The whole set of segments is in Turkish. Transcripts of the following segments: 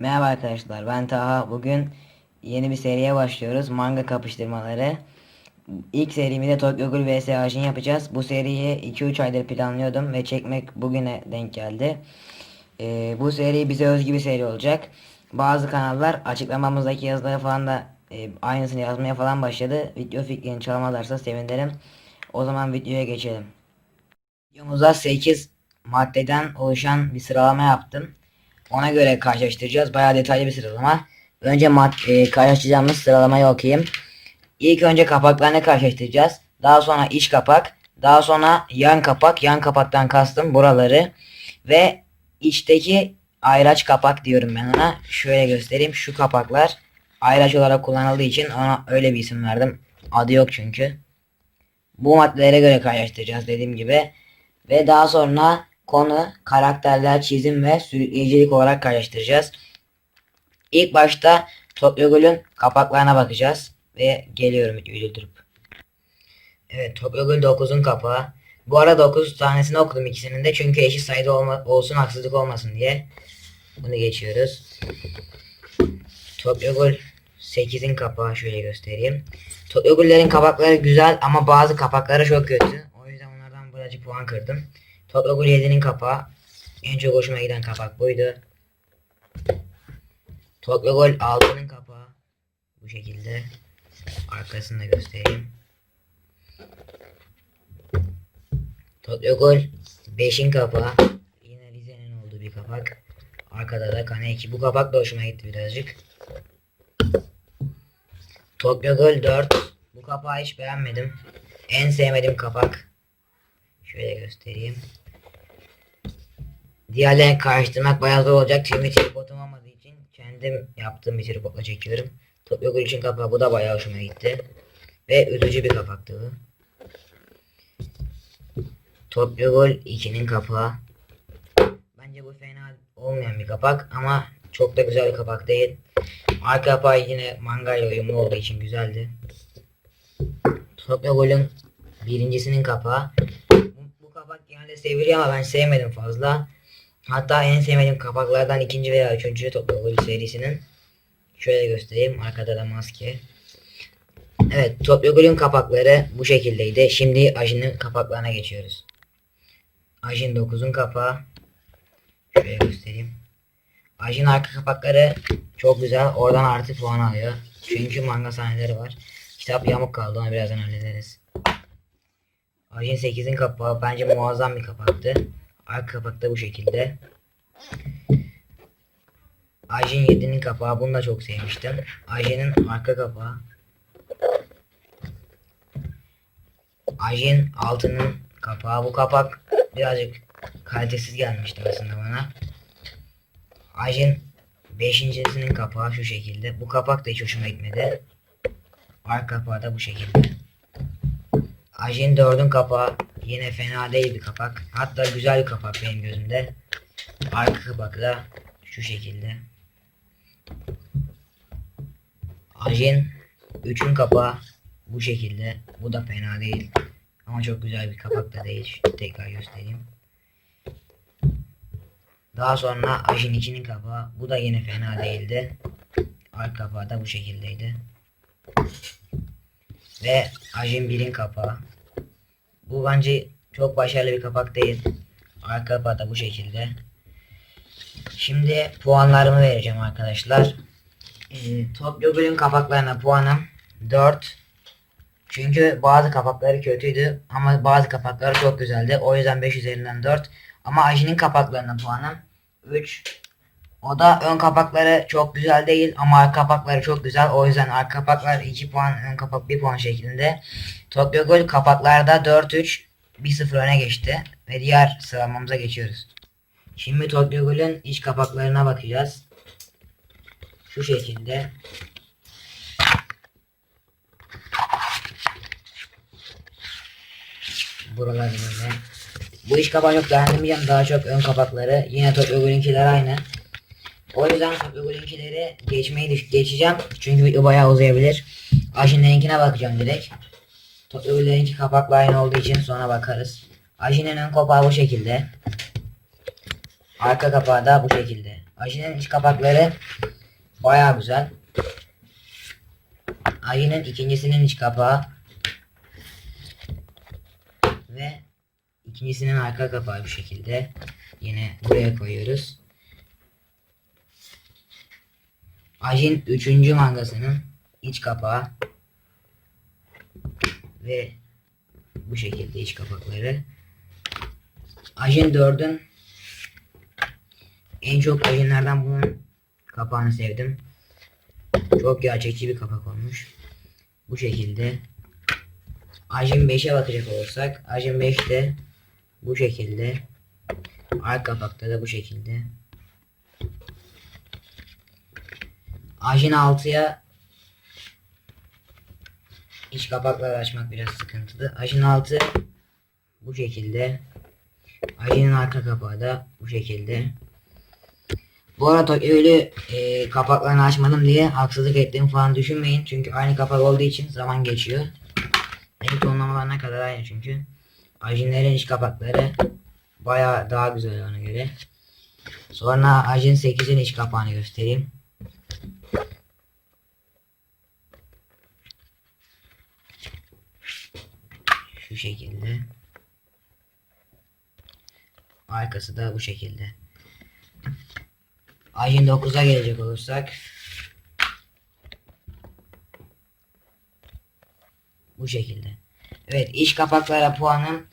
Merhaba arkadaşlar ben Taha. Bugün yeni bir seriye başlıyoruz. Manga kapıştırmaları. İlk serimizde Tokyo Ghoul vs Ajin yapacağız. Bu seriyi 2-3 aydır planlıyordum ve çekmek bugüne denk geldi. Ee, bu seri bize özgü bir seri olacak. Bazı kanallar açıklamamızdaki yazıları falan da e, aynısını yazmaya falan başladı. Video fikrini çalmalarsa sevinirim. O zaman videoya geçelim. Videomuzda 8 maddeden oluşan bir sıralama yaptım. Ona göre karşılaştıracağız. Bayağı detaylı bir sıralama. Önce mad- e, karşılaştıracağımız sıralamayı okuyayım. İlk önce kapaklarını karşılaştıracağız. Daha sonra iç kapak. Daha sonra yan kapak. Yan kapaktan kastım buraları. Ve içteki ayraç kapak diyorum ben ona. Şöyle göstereyim. Şu kapaklar ayraç olarak kullanıldığı için ona öyle bir isim verdim. Adı yok çünkü. Bu maddelere göre karşılaştıracağız dediğim gibi. Ve daha sonra konu, karakterler, çizim ve sürükleyicilik olarak karşılaştıracağız. İlk başta Tokyo kapaklarına bakacağız. Ve geliyorum durdurup. Evet Tokyo Ghoul 9'un kapağı. Bu arada 9 tanesini okudum ikisinin de çünkü eşit sayıda olma, olsun haksızlık olmasın diye. Bunu geçiyoruz. Tokyo Ghoul 8'in kapağı şöyle göstereyim. Tokyo kapakları güzel ama bazı kapakları çok kötü. O yüzden onlardan birazcık puan kırdım. Tokyo Ghoul 7'nin kapağı. En çok hoşuma giden kapak buydu. Tokyo Ghoul 6'nın kapağı. Bu şekilde. Arkasını da göstereyim. Tokyo Ghoul 5'in kapağı. Yine Rize'nin olduğu bir kapak. Arkada da Kaneki. Bu kapak da hoşuma gitti birazcık. Tokyo Ghoul 4. Bu kapağı hiç beğenmedim. En sevmediğim kapak. Şöyle göstereyim. Diğerlerini karıştırmak bayağı zor olacak. Çünkü tripodum olmadığı için kendim yaptığım bir tripodla çekiyorum. Tokyo Ghoul için kapağı bu da bayağı hoşuma gitti. Ve üzücü bir kapaktı bu. Tokyo Ghoul 2'nin kapağı. Bence bu fena olmayan bir kapak ama çok da güzel bir kapak değil. Arka kapağı yine manga ile uyumlu olduğu için güzeldi. Tokyo Ghoul'un birincisinin kapağı. Bu, bu kapak genelde seviliyor ama ben sevmedim fazla. Hatta en sevmediğim kapaklardan ikinci veya üçüncü Ghoul serisinin. Şöyle göstereyim. Arkada da maske. Evet Ghoul'un kapakları bu şekildeydi. Şimdi Ajin'in kapaklarına geçiyoruz. Ajin 9'un kapağı. Şöyle göstereyim. Ajin arka kapakları çok güzel. Oradan artı puan alıyor. Çünkü manga sahneleri var. Kitap yamuk kaldı. Onu birazdan hallederiz. Ajin 8'in kapağı bence muazzam bir kapaktı. Arka kapak da bu şekilde. Ajin 7'nin kapağı bunu da çok sevmiştim. Ajin'in arka kapağı. Ajin 6'nın kapağı. Bu kapak birazcık kalitesiz gelmişti aslında bana. Ajin 5.sinin kapağı şu şekilde. Bu kapak da hiç hoşuma gitmedi. Arka kapağı da bu şekilde. Ajin 4'ün kapağı yine fena değil bir kapak. Hatta güzel bir kapak benim gözümde. Arka kapak da şu şekilde. Ajin 3'ün kapağı bu şekilde. Bu da fena değil. Ama çok güzel bir kapak da değil. Tekrar göstereyim. Daha sonra Ajin 2'nin kapağı. Bu da yine fena değildi. Arka kapağı da bu şekildeydi. Ve Ajin 1'in kapağı. Bu bence çok başarılı bir kapak değil. Arka kapağı da bu şekilde. Şimdi puanlarımı vereceğim arkadaşlar. Ee, Tokyo Ghoul'ün kapaklarına puanım 4. Çünkü bazı kapakları kötüydü ama bazı kapakları çok güzeldi. O yüzden 5 üzerinden 4. Ama Ajin'in kapaklarına puanım 3. O da ön kapakları çok güzel değil ama arka kapakları çok güzel. O yüzden arka kapaklar 2 puan, ön kapak 1 puan şeklinde. Tokyo Ghoul kapaklarda 4-3 1-0 öne geçti. Ve diğer sıralamamıza geçiyoruz. Şimdi Tokyo Ghoul'ün iç kapaklarına bakacağız. Şu şekilde. Buralar böyle. Bu iç kapağı çok beğenmeyeceğim. Daha çok ön kapakları. Yine Tokyo Ghoul'ünkiler aynı. O yüzden Ghoul'ünkileri geçmeyi düş geçeceğim. Çünkü video bayağı uzayabilir. Ajin'lerinkine bakacağım direkt. Tokyo Ghoul'lerinki kapakla aynı olduğu için sonra bakarız. Ajin'in ön kapağı bu şekilde. Arka kapağı da bu şekilde. Ajinin iç kapakları bayağı güzel. Ajinin ikincisinin iç kapağı ve ikincisinin arka kapağı bu şekilde. Yine buraya koyuyoruz. Ajin 3. mangasının iç kapağı ve bu şekilde iç kapakları. Ajin 4'ün en çok ajinlerden bunun kapağını sevdim. Çok gerçekçi bir kapak olmuş. Bu şekilde. Ajin 5'e bakacak olursak Ajin 5 de bu şekilde. Arka kapakta da bu şekilde. Ajin 6'ya iç kapakları açmak biraz sıkıntılı. Ajin 6 bu şekilde. Ajin'in arka kapağı da bu şekilde. Bu arada öyle e, kapaklarını açmadım diye haksızlık ettiğimi falan düşünmeyin. Çünkü aynı kapak olduğu için zaman geçiyor. Renk tonlamalar ne kadar aynı çünkü. Ajinlerin iç kapakları baya daha güzel ona göre. Sonra Ajin 8'in iç kapağını göstereyim. Şu şekilde. Arkası da bu şekilde. Ajin 9'a gelecek olursak. Bu şekilde. Evet iç kapaklara puanım.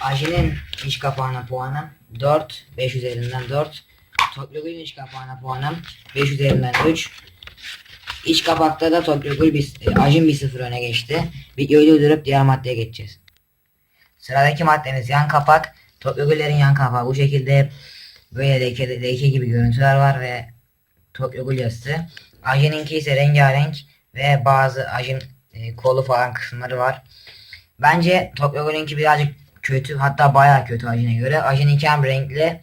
Ajin'in iç kapağına puanım 4. 5 üzerinden 4. Tokyo Ghoul'ün iç kapağına puanım 5 üzerinden 3. İç kapakta da Tokyo Ghoul bir, e, Ajin 1-0 öne geçti. Videoyu durdurup diğer maddeye geçeceğiz. Sıradaki maddemiz yan kapak. Tokyo Ghoul'lerin yan kapağı bu şekilde böyle leke, leke gibi görüntüler var ve Tokyo yazısı. Ajin'inki ise rengarenk ve bazı Ajin e, kolu falan kısımları var. Bence Tokyo Ghoul'inki birazcık kötü hatta bayağı kötü Ajin'e göre. Ajin'inki hem renkli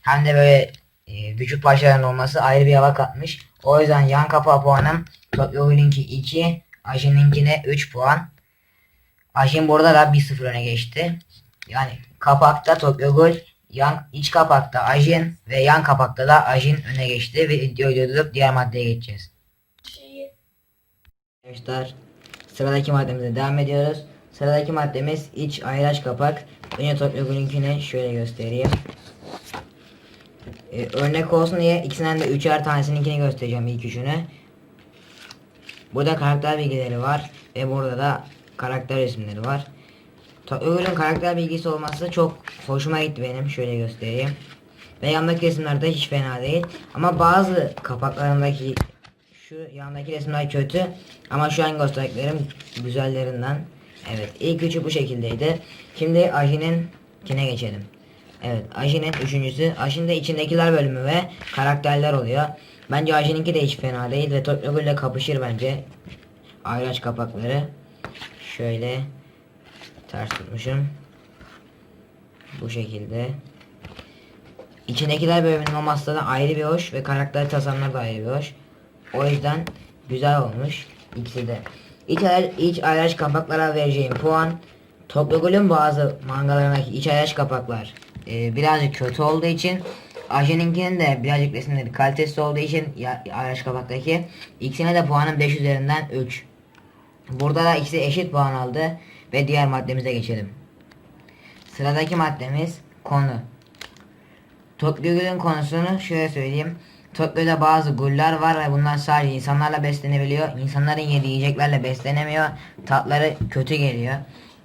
hem de böyle e, vücut parçalarının olması ayrı bir hava katmış. O yüzden yan kapağı puanım Tokyo Ghoul'inki 2, Ajin'inkine 3 puan. Ajin burada da 1-0 öne geçti. Yani kapakta Tokyo Ghoul, yan iç kapakta Ajin ve yan kapakta da Ajin öne geçti ve videoyu durdurup diğer maddeye geçeceğiz. Arkadaşlar sıradaki maddemize devam ediyoruz. Sıradaki maddemiz iç ayraç kapak. Önce Tokyo Ghoul'ünkini şöyle göstereyim. Ee, örnek olsun diye ikisinden de üçer tanesininkini göstereceğim ilk üçünü. Burada karakter bilgileri var ve burada da karakter resimleri var. Ghoul'ün karakter bilgisi olması çok hoşuma gitti benim. Şöyle göstereyim. Ve yandaki resimler de hiç fena değil. Ama bazı kapaklarındaki şu yandaki resimler kötü. Ama şu an gösterdiklerim güzellerinden. Evet ilk üçü bu şekildeydi. Şimdi Ajin'in kine geçelim. Evet Ajin'in üçüncüsü. Ajin'de içindekiler bölümü ve karakterler oluyor. Bence Ajin'inki de hiç fena değil ve ile kapışır bence. Ayraç kapakları. Şöyle ters tutmuşum. Bu şekilde. İçindekiler bölümünün olması da ayrı bir hoş ve karakter tasarımları da ayrı bir hoş. O yüzden güzel olmuş ikisi de. İç, iç ayraç kapaklara vereceğim puan Tokyo bazı mangalarındaki iç ayraç kapaklar e, birazcık kötü olduğu için Ajin'inkinin de birazcık resimleri kalitesiz olduğu için ya, ayraç kapaktaki ikisine de puanım 5 üzerinden 3. Burada da ikisi eşit puan aldı ve diğer maddemize geçelim. Sıradaki maddemiz konu. Tokyo konusunu şöyle söyleyeyim. Tokyo'da bazı guller var ve bunlar sadece insanlarla beslenebiliyor. İnsanların yediği yiyeceklerle beslenemiyor. Tatları kötü geliyor.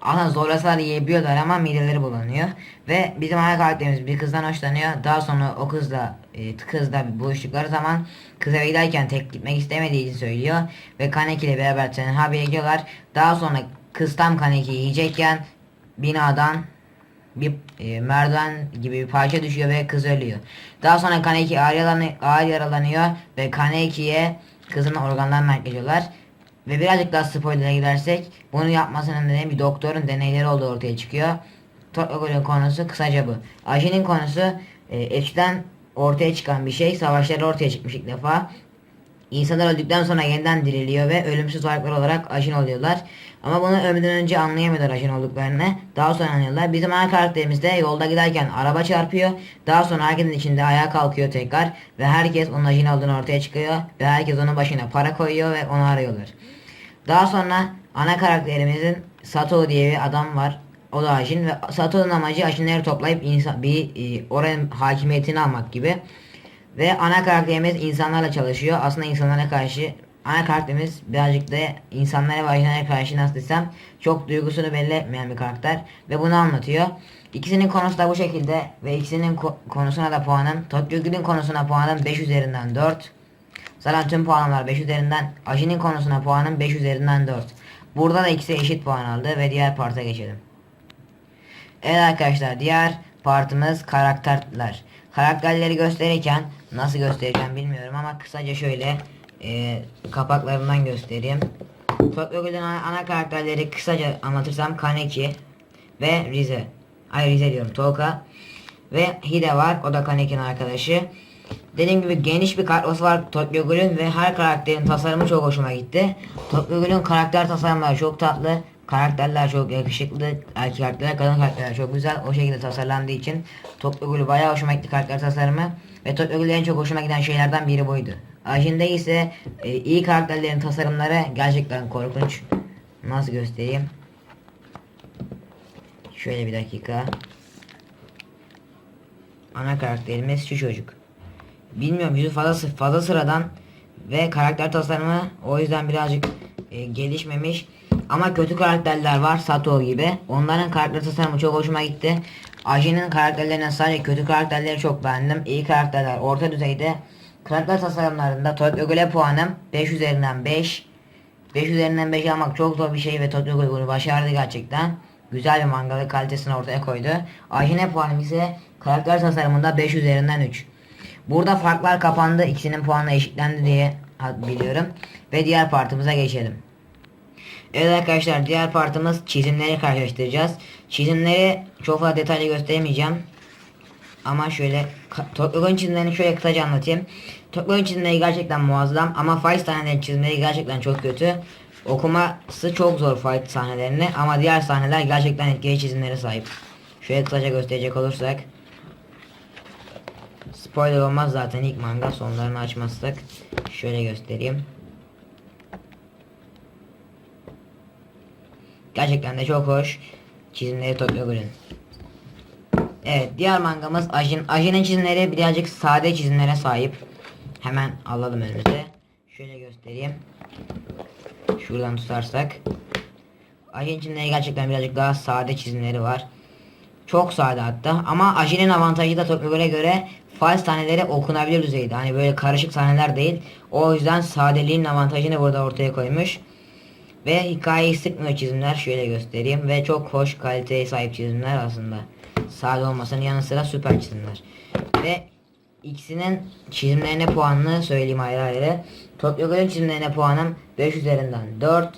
Aslında zorlasalar yiyebiliyorlar ama mideleri bulanıyor. Ve bizim ana karakterimiz bir kızdan hoşlanıyor. Daha sonra o kızla e, kızla buluştukları zaman kız eve giderken tek gitmek istemediği için söylüyor. Ve Kaneki ile beraber tenha gidiyorlar. Daha sonra kız tam Kaneki'yi yiyecekken binadan bir e, merdiven gibi bir parça düşüyor ve kız ölüyor. Daha sonra Kaneki ağır, yaralanıyor, ağır yaralanıyor ve Kaneki'ye kızın organlarını naklediyorlar. Ve birazcık daha spoiler'a gidersek bunu yapmasının nedeni bir doktorun deneyleri olduğu ortaya çıkıyor. Tokyo Ghoul'ün konusu kısaca bu. Ajin'in konusu e, eskiden ortaya çıkan bir şey. Savaşlarda ortaya çıkmış ilk defa. İnsanlar öldükten sonra yeniden diriliyor ve ölümsüz varlıklar olarak aşın oluyorlar. Ama bunu ölmeden önce anlayamıyorlar aşın olduklarını. Daha sonra anlıyorlar. Bizim ana karakterimiz de yolda giderken araba çarpıyor. Daha sonra herkesin içinde ayağa kalkıyor tekrar. Ve herkes onun aşın olduğunu ortaya çıkıyor. Ve herkes onun başına para koyuyor ve onu arıyorlar. Daha sonra ana karakterimizin Sato diye bir adam var. O da aşin ve Sato'nun amacı aşinleri toplayıp insan, bir e, oranın hakimiyetini almak gibi. Ve ana karakterimiz insanlarla çalışıyor. Aslında insanlara karşı ana karakterimiz birazcık da insanlara ve aşinlere karşı nasıl desem çok duygusunu belli etmeyen bir karakter. Ve bunu anlatıyor. İkisinin konusu da bu şekilde ve ikisinin ko- konusuna da puanım. Tokyo Ghoul'ün konusuna puanım 5 üzerinden 4. Zaten tüm puanlar 5 üzerinden. Ajin'in konusuna puanım 5 üzerinden 4. Burada da ikisi eşit puan aldı ve diğer parta geçelim. Evet arkadaşlar diğer partımız karakterler. Karakterleri gösterirken nasıl göstereceğim bilmiyorum ama kısaca şöyle e, kapaklarından göstereyim. Tokyo Ghoul'ün ana, ana karakterleri kısaca anlatırsam Kaneki ve Rize. Ay Rize diyorum Toka ve Hide var o da Kaneki'nin arkadaşı. Dediğim gibi geniş bir kadrosu var Tokyo Ghoul'ün ve her karakterin tasarımı çok hoşuma gitti. Tokyo Ghoul'ün karakter tasarımları çok tatlı. Karakterler çok yakışıklı. Erkek karakterler, kadın karakterler çok güzel. O şekilde tasarlandığı için Tokyo Ghoul'ü bayağı hoşuma gitti karakter tasarımı. Ve Tokyo Ghoul'ün en çok hoşuma giden şeylerden biri buydu. Ajin'de ise e, iyi karakterlerin tasarımları gerçekten korkunç. Nasıl göstereyim? Şöyle bir dakika. Ana karakterimiz şu çocuk. Bilmiyorum yüzü fazla fazla sıradan ve karakter tasarımı o yüzden birazcık e, gelişmemiş. Ama kötü karakterler var Sato gibi. Onların karakter tasarımı çok hoşuma gitti. Ajin'in karakterlerinden sadece kötü karakterleri çok beğendim. İyi karakterler orta düzeyde. Karakter tasarımlarında Tokyo Ghoul'e puanım 5 üzerinden 5. 5 üzerinden 5 almak çok zor bir şey ve Tokyo Ghoul bunu başardı gerçekten. Güzel bir manga ve kalitesini ortaya koydu. Ajin'e puanım ise karakter tasarımında 5 üzerinden 3. Burada farklar kapandı. İkisinin puanı eşitlendi diye biliyorum. Ve diğer partımıza geçelim. Evet arkadaşlar diğer partımız çizimleri karşılaştıracağız. Çizimleri çok fazla detaylı gösteremeyeceğim. Ama şöyle Tokyo'nun çizimlerini şöyle kısaca anlatayım. Tokyo'nun çizimleri gerçekten muazzam ama fight sahnelerinin çizimleri gerçekten çok kötü. Okuması çok zor fight sahnelerini ama diğer sahneler gerçekten etkili çizimlere sahip. Şöyle kısaca gösterecek olursak. Spoiler olmaz zaten ilk manga sonlarını açmazsak. Şöyle göstereyim. Gerçekten de çok hoş. Çizimleri Tokyo Ghoul'ün. Evet diğer mangamız Ajin. Ajin'in çizimleri birazcık sade çizimlere sahip. Hemen alalım önümüze. Şöyle göstereyim. Şuradan tutarsak. Ajin çizimleri gerçekten birazcık daha sade çizimleri var. Çok sade hatta ama Ajin'in avantajı da Tokyo Ghoul'e göre fal sahneleri okunabilir düzeyde. Hani böyle karışık sahneler değil. O yüzden sadeliğin avantajını burada ortaya koymuş. Ve hikayeyi sıkmıyor çizimler. Şöyle göstereyim. Ve çok hoş kaliteye sahip çizimler aslında. Sade olmasının yanı sıra süper çizimler. Ve ikisinin çizimlerine puanını söyleyeyim ayrı ayrı. Tokyo Ghoul'ün çizimlerine puanım 5 üzerinden 4.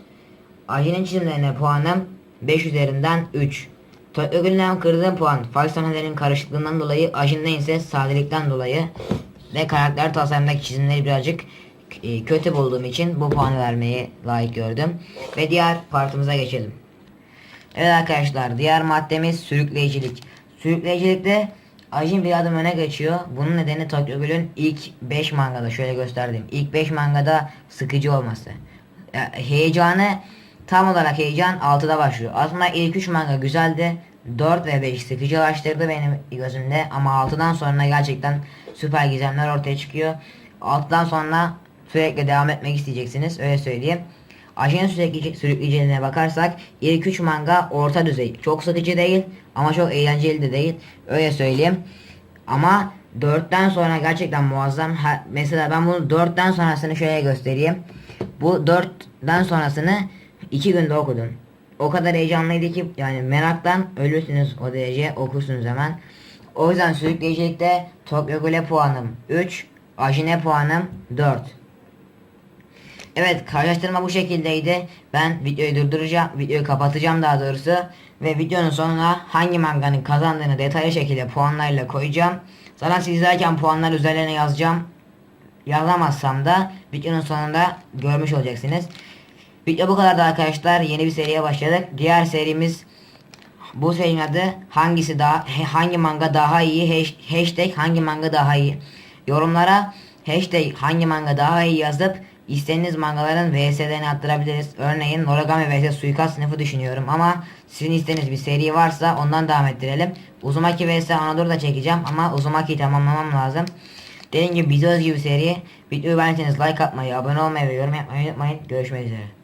Ajin'in çizimlerine puanım 5 üzerinden 3. Ghoul'ün kırdığım puan fal sahnelerin karışıklığından dolayı Ajin'de ise sadelikten dolayı ve karakter tasarımındaki çizimleri birazcık e, kötü bulduğum için bu puanı vermeyi layık gördüm. Ve diğer partımıza geçelim. Evet arkadaşlar diğer maddemiz sürükleyicilik. Sürükleyicilikte Ajin bir adım öne geçiyor. Bunun nedeni Tokyo Ghoul'ün ilk 5 mangada şöyle gösterdim. İlk 5 mangada sıkıcı olması. Heyecanı tam olarak heyecan 6'da başlıyor. Aslında ilk 3 manga güzeldi. 4 ve 5 sıkıcılaştırdı benim gözümde ama 6'dan sonra gerçekten süper gizemler ortaya çıkıyor. 6'dan sonra sürekli devam etmek isteyeceksiniz öyle söyleyeyim. Ajen sürekli sürükleyiciliğine bakarsak ilk 3 manga orta düzey. Çok sıkıcı değil ama çok eğlenceli de değil. Öyle söyleyeyim. Ama 4'ten sonra gerçekten muazzam. Mesela ben bunu 4'ten sonrasını şöyle göstereyim. Bu 4'ten sonrasını 2 günde okudum. O kadar heyecanlıydı ki yani meraktan ölürsünüz o derece okursunuz hemen. O yüzden sürükleyicilikte Tokyo Ghoul'e puanım 3, Ajin'e puanım 4. Evet karşılaştırma bu şekildeydi. Ben videoyu durduracağım, videoyu kapatacağım daha doğrusu. Ve videonun sonuna hangi manganın kazandığını detaylı şekilde puanlarıyla koyacağım. Zaten siz izlerken puanlar üzerlerine yazacağım. yazamazsam da videonun sonunda görmüş olacaksınız. Video bu kadardı arkadaşlar. Yeni bir seriye başladık. Diğer serimiz bu serinin adı hangisi daha hangi manga daha iyi hash- hashtag hangi manga daha iyi yorumlara hashtag hangi manga daha iyi yazıp istediğiniz mangaların VS'lerini attırabiliriz. Örneğin Noragami vs Suikast sınıfı düşünüyorum ama sizin istediğiniz bir seri varsa ondan devam ettirelim. Uzumaki vs Anadolu'da çekeceğim ama Uzumaki'yi tamamlamam lazım. Dediğim gibi bize özgü seri. Videoyu beğendiyseniz like atmayı, abone olmayı ve yorum yapmayı unutmayın. Görüşmek üzere.